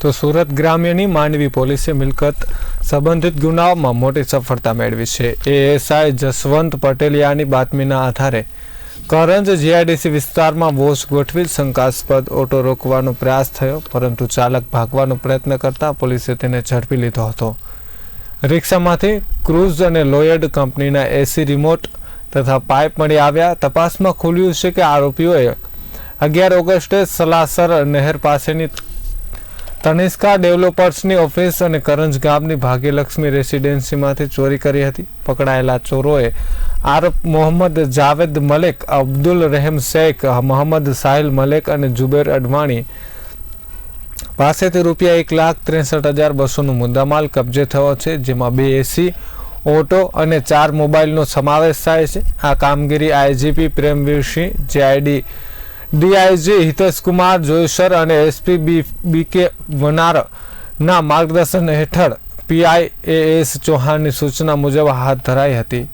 તો સુરત ગ્રામ્યની માંડવી પોલીસે મિલકત સંબંધિત ગુનાઓમાં મોટી સફળતા મેળવી છે. એએસઆઈ જસવંત પટેલિયાની બાતમીના આધારે કરંજ જીઆઈડીસી વિસ્તારમાં વોશ ગોઠવી શંકાસ્પદ ઓટો રોકવાનો પ્રયાસ થયો, પરંતુ ચાલક ભાગવાનો પ્રયત્ન કરતા પોલીસે તેને ઝડપી લીધો હતો. રિક્ષામાંથી ક્રૂઝ અને લોયડ કંપનીના એસી રિમોટ તથા પાઇપ મળી આવ્યા. તપાસમાં ખુલ્યું છે કે આરોપીઓએ અગિયાર ઓગસ્ટે સલાસર નહેર પાસેની તનિષ્કા ડેવલપર્સની ઓફિસ અને કરંજ ગામની ભાગ્યલક્ષ્મી રેસિડેન્સીમાંથી ચોરી કરી હતી. પકડાયેલા ચોરોએ આરોપ મોહમ્મદ જાવેદ મલેક, અબ્દુલ રહેમ શેખ, મોહમ્મદ સાહિલ મલેક અને જુબેર અડવાણી પાસેથી રૂપિયા એક લાખ ત્રેસઠ હજાર બસોનો મુદ્દામાલ કબજે થયો છે, જેમાં બે એસી, ઓટો અને ચાર મોબાઈલનો સમાવેશ થાય છે. આ કામગીરી IGP Premvirsinh, JID DIG Hiteshkumar Joisar અને એસપી બી બી કે વનારના માર્ગદર્શન હેઠળ પીઆઈ એએસ ચૌહાણની સૂચના મુજબ હાથ ધરાઈ હતી.